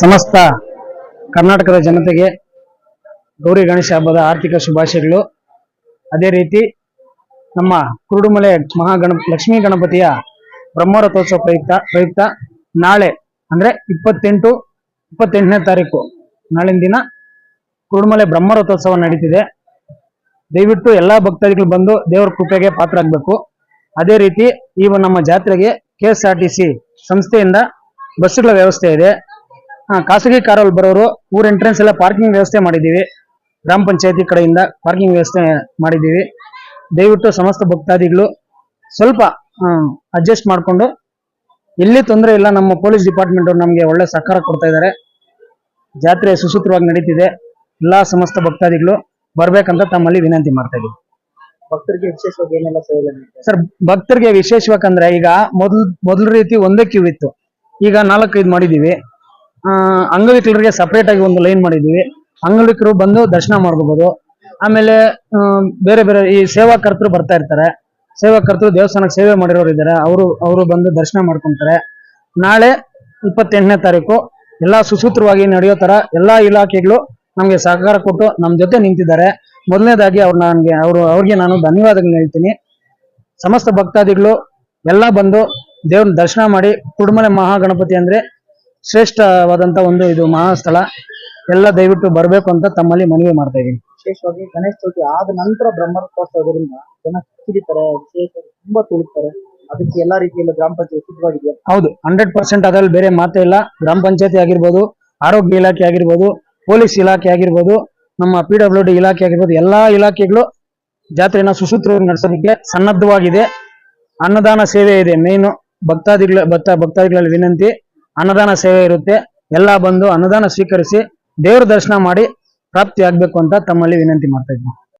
ಸಮಸ್ತ ಕರ್ನಾಟಕದ ಜನತೆಗೆ ಗೌರಿ ಗಣೇಶ ಹಬ್ಬದ ಆರ್ಥಿಕ ಶುಭಾಶಯಗಳು. ಅದೇ ರೀತಿ ನಮ್ಮ ಕುರುಡುಮಲೆ ಮಹಾಗಣ, ಲಕ್ಷ್ಮೀ ಗಣಪತಿಯ ಬ್ರಹ್ಮರಥೋತ್ಸವ ಪ್ರಯುಕ್ತ ಪ್ರಯುಕ್ತ ನಾಳೆ ಅಂದ್ರೆ ಇಪ್ಪತ್ತೆಂಟು, ಇಪ್ಪತ್ತೆಂಟನೇ ತಾರೀಕು ನಾಳಿನ ದಿನ ಕುರುಡುಮಲೆ ಬ್ರಹ್ಮರಥೋತ್ಸವ ನಡೀತಿದೆ. ದಯವಿಟ್ಟು ಎಲ್ಲಾ ಭಕ್ತಾದಿಗಳು ಬಂದು ದೇವರ ಕೃಪೆಗೆ ಪಾತ್ರರಾಗಬೇಕು ಅದೇ ರೀತಿ ಈ ನಮ್ಮ ಜಾತ್ರೆಗೆ ಕೆ ಟಿ ಸಿ ಸಂಸ್ಥೆಯಿಂದ ಬಸ್ಸುಗಳ ವ್ಯವಸ್ಥೆ ಇದೆ. ಖಾಸಗಿ ಕಾರಲ್ಲಿ ಬರೋರು ಊರ್ ಎಂಟ್ರೆನ್ಸ್ ಎಲ್ಲ ಪಾರ್ಕಿಂಗ್ ವ್ಯವಸ್ಥೆ ಮಾಡಿದ್ದೀವಿ. ಗ್ರಾಮ ಪಂಚಾಯತಿ ಕಡೆಯಿಂದ ಪಾರ್ಕಿಂಗ್ ವ್ಯವಸ್ಥೆ ಮಾಡಿದ್ದೀವಿ. ದಯವಿಟ್ಟು ಸಮಸ್ತ ಭಕ್ತಾದಿಗಳು ಸ್ವಲ್ಪ ಅಡ್ಜಸ್ಟ್ ಮಾಡಿಕೊಂಡು ಎಲ್ಲಿ ತೊಂದರೆ ಇಲ್ಲ ನಮ್ಮ ಪೊಲೀಸ್ ಡಿಪಾರ್ಟ್ಮೆಂಟ್ ಅವರು ನಮಗೆ ಒಳ್ಳೆ ಸಹಕಾರ ಕೊಡ್ತಾ ಇದ್ದಾರೆ. ಜಾತ್ರೆ ಸುಸೂತ್ರವಾಗಿ ನಡೀತಿದೆ. ಎಲ್ಲ ಸಮಸ್ತ ಭಕ್ತಾದಿಗಳು ಬರ್ಬೇಕಂತ ತಮ್ಮಲ್ಲಿ ವಿನಂತಿ ಮಾಡ್ತಾ ಇದ್ದೀವಿ. ಭಕ್ತರಿಗೆ ವಿಶೇಷವಾಗಿ ಏನೆಲ್ಲ ಸೇವೆ ಸರ್ ಭಕ್ತರಿಗೆ ವಿಶೇಷವಾಗಂದ್ರೆ ಈಗ ಮೊದಲ್ ಮೊದಲ ರೀತಿ ಒಂದೇ ಕ್ಯೂ ಇತ್ತು. ಈಗ ನಾಲ್ಕೈದು ಮಾಡಿದೀವಿ ಅಂಗವಿಕಲರಿಗೆ ಸಪರೇಟ್ ಆಗಿ ಒಂದು ಲೈನ್ ಮಾಡಿದೀವಿ ಅಂಗವಿಕರು ಬಂದು ದರ್ಶನ ಮಾಡ್ಕೋಬಹುದು ಆಮೇಲೆ ಬೇರೆ ಬೇರೆ ಈ ಸೇವಾಕರ್ತರು ಬರ್ತಾ ಇರ್ತಾರೆ. ಸೇವಾಕರ್ತರು ದೇವಸ್ಥಾನಕ್ಕೆ ಸೇವೆ ಮಾಡಿರೋರು ಇದ್ದಾರೆ. ಅವರು ಅವರು ಬಂದು ದರ್ಶನ ಮಾಡ್ಕೊಂತಾರೆ. ನಾಳೆ ಇಪ್ಪತ್ತೆಂಟನೇ ತಾರೀಕು ಎಲ್ಲಾ ಸುಸೂತ್ರವಾಗಿ ನಡೆಯೋ ತರ ಎಲ್ಲಾ ಇಲಾಖೆಗಳು ನಮಗೆ ಸಹಕಾರ ಕೊಟ್ಟು ನಮ್ಮ ಜೊತೆ ನಿಂತಿದ್ದಾರೆ. ಮೊದಲನೇದಾಗಿ ಅವ್ರು ನನಗೆ, ಅವರು, ಅವ್ರಿಗೆ ನಾನು ಧನ್ಯವಾದಗಳನ್ನ ಹೇಳ್ತೀನಿ. ಸಮಸ್ತ ಭಕ್ತಾದಿಗಳು ಎಲ್ಲ ಬಂದು ದೇವ್ರನ್ನ ದರ್ಶನ ಮಾಡಿ ಕುಡುಮಲೆ ಮಹಾಗಣಪತಿ ಅಂದ್ರೆ ಶ್ರೇಷ್ಠವಾದಂತ ಒಂದು ಇದು ಮಹಾಸ್ಥಳ. ಎಲ್ಲ ದಯವಿಟ್ಟು ಬರಬೇಕು ಅಂತ ತಮ್ಮಲ್ಲಿ ಮನವಿ ಮಾಡ್ತಾ ಇದ್ದೀನಿ. ವಿಶೇಷವಾಗಿ ಗಣೇಶ ಚೌತಿ ಆದ ನಂತರ ಬ್ರಹ್ಮರಥೋತ್ಸವದಿಂದ ಜನ ಕಿರಿತಾರೆ ವಿಶೇಷವಾಗಿ ತುಂಬಾ ತುಳಿತಾರೆ ಅದಕ್ಕೆ ಎಲ್ಲಾ ರೀತಿಯಲ್ಲಿ ಗ್ರಾಮ ಪಂಚಾಯತ್ ಸಿದ್ಧವಾಗಿದೆ. ಹೌದು ಹಂಡ್ರೆಡ್ ಪರ್ಸೆಂಟ್ ಅದರಲ್ಲಿ ಬೇರೆ ಮಾತೇ ಇಲ್ಲ. ಗ್ರಾಮ ಪಂಚಾಯತಿ ಆಗಿರ್ಬೋದು ಆರೋಗ್ಯ ಇಲಾಖೆ ಆಗಿರ್ಬೋದು ಪೊಲೀಸ್ ಇಲಾಖೆ ಆಗಿರ್ಬೋದು ನಮ್ಮ ಪಿ ಡಬ್ಲ್ಯೂ ಡಿ ಇಲಾಖೆ ಆಗಿರ್ಬೋದು ಎಲ್ಲಾ ಇಲಾಖೆಗಳು ಜಾತ್ರೆಯನ್ನ ಸುಸೂತ್ರವಾಗಿ ನಡೆಸೋದಕ್ಕೆ ಸನ್ನದ್ಧವಾಗಿದೆ. ಅನ್ನದಾನ ಸೇವೆ ಇದೆ ಮೇನು ಭಕ್ತಾದಿಗಳ ಭಕ್ತ ಭಕ್ತಾದಿಗಳಲ್ಲಿ ವಿನಂತಿ. ಅನ್ನದಾನ ಸೇವೆ ಇರುತ್ತೆ. ಎಲ್ಲ ಬಂದು ಅನ್ನದಾನ ಸ್ವೀಕರಿಸಿ ದೇವರ ದರ್ಶನ ಮಾಡಿ ಪ್ರಾಪ್ತಿ ಆಗ್ಬೇಕು ಅಂತ ತಮ್ಮಲ್ಲಿ ವಿನಂತಿ ಮಾಡ್ತಾ ಇದ್ದೀನಿ.